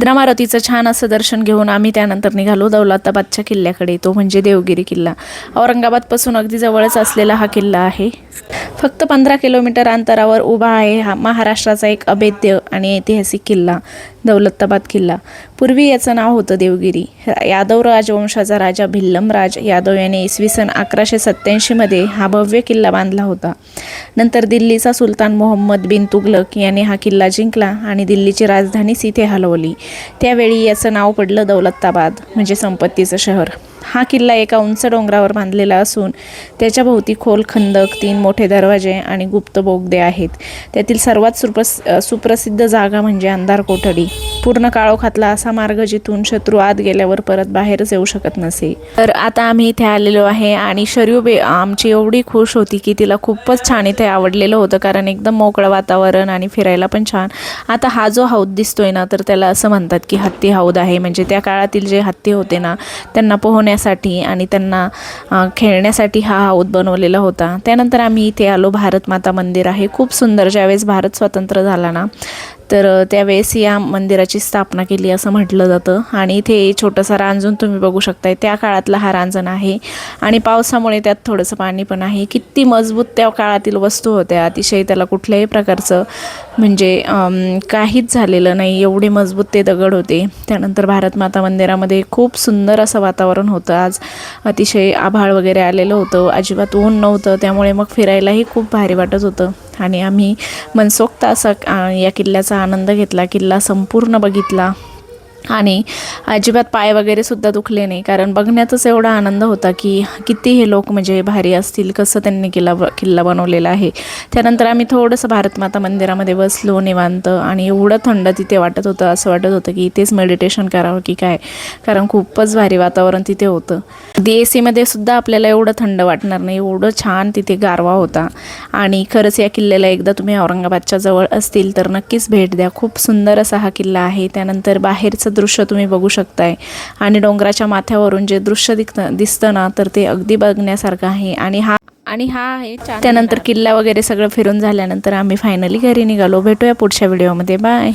भद्रा मारुतीचं छान असं दर्शन घेऊन आम्ही त्यानंतर निघालो. दौलताबादच्या किल्ल्याकडे तो म्हणजे देवगिरी किल्ला. औरंगाबादपासून अगदी जवळच असलेला हा किल्ला आहे. फक्त पंधरा किलोमीटर अंतरावर उभा आहे हा महाराष्ट्राचा एक अभेद्य आणि ऐतिहासिक किल्ला दौलताबाद किल्ला. पूर्वी याचं नाव होतं देवगिरी. यादव राजवंशाचा राजा भिल्लमराज यादव याने इसवी सन अकराशे सत्त्याऐंशीमध्ये हा भव्य किल्ला बांधला होता. नंतर दिल्लीचा सुलतान मोहम्मद बिन तुगलक याने हा किल्ला जिंकला आणि दिल्लीची राजधानीच इथे हलवली. त्यावेळी याचं नाव पडलं दौलताबाद म्हणजे संपत्तीचं शहर. हा किल्ला एका उंच डोंगरावर बांधलेला असून त्याच्या भोवती खोल खंदक तीन मोठे दरवाजे आणि गुप्त बोगदे आहेत. त्यातील सर्वात सुप्रस सुप्रसिद्ध जागा म्हणजे अंधार कोठडी. पूर्ण काळोखातला असा मार्ग जिथून शत्रू आत गेल्यावर परत बाहेरच येऊ शकत नसे. तर आता आम्ही इथे आलेलो आहे आणि शरीर बे आमची एवढी खुश होती की तिला खूपच छान इथे आवडलेलं होतं कारण एकदम मोकळं वातावरण आणि फिरायला पण छान. आता हा जो हौद दिसतोय ना तर त्याला असं म्हणतात की हत्ती हौद आहे. म्हणजे त्या काळातील जे हत्ती होते ना त्यांना पोहण्यासाठी आणि त्यांना खेळण्यासाठी हा हौद बनवलेला होता. त्यानंतर आम्ही इथे आलो. भारत माता मंदिर आहे. खूप सुंदर. ज्यावेळेस भारत स्वतंत्र झाला ना तर त्यावेळेस या मंदिराची स्थापना केली असं म्हटलं जातं. आणि इथे छोटंसं रांजण तुम्ही बघू शकताय. त्या काळातला हा रांजण आहे. आणि पावसामुळे त्यात थोडंसं पाणी पण आहे. किती मजबूत त्या काळातील वस्तू होत्या. अतिशय त्याला कुठल्याही प्रकारचं म्हणजे काहीच झालेलं नाही. एवढे मजबूत ते दगड होते. त्यानंतर भारत माता मंदिरामध्ये खूप सुंदर असं वातावरण होतं. आज अतिशय आभाळ वगैरे आलेलं होतं. अजिबात ऊन नव्हतं. त्यामुळे मग फिरायलाही खूप भारी वाटत होतं. आणि आम्ही मनसोक्त असा या किल्ल्याचा आनंद घेतला किल्ला संपूर्ण बघितला. आणि अजिबात पाय वगैरे सुद्धा दुखले नाही. कारण बघण्यातच एवढा आनंद होता की किती हे लोक म्हणजे भारी असतील कसं त्यांनी किल्ला किल्ला बनवलेला आहे. त्यानंतर आम्ही थोडंसं भारतमाता मंदिरामध्ये बसलो निवांत आणि एवढं थंड तिथे वाटत होतं असं वाटत होतं की इथेच मेडिटेशन करावं की काय? कारण खूपच भारी वातावरण तिथे होतं. डी ए सीमध्ये सुद्धा आपल्याला एवढं थंड वाटणार नाही एवढं छान तिथे गारवा होता. आणि खरंच या किल्ल्याला एकदा तुम्ही औरंगाबादच्या जवळ असतील तर नक्कीच भेट द्या. खूप सुंदर असा हा किल्ला आहे. त्यानंतर बाहेरचं दृश्य तुम्ही बघू शकताय. आणि डोंगराच्या माथ्यावरून जे दृश्य दिसतं दिसतं ना तर ते अगदी बघण्यासारखं आहे. आणि हा आणि हा आहे त्यानंतर किल्ला वगैरे सगळं फिरून झाल्यानंतर आम्ही फायनली घरी निघालो. भेटूया पुढच्या व्हिडिओमध्ये बाय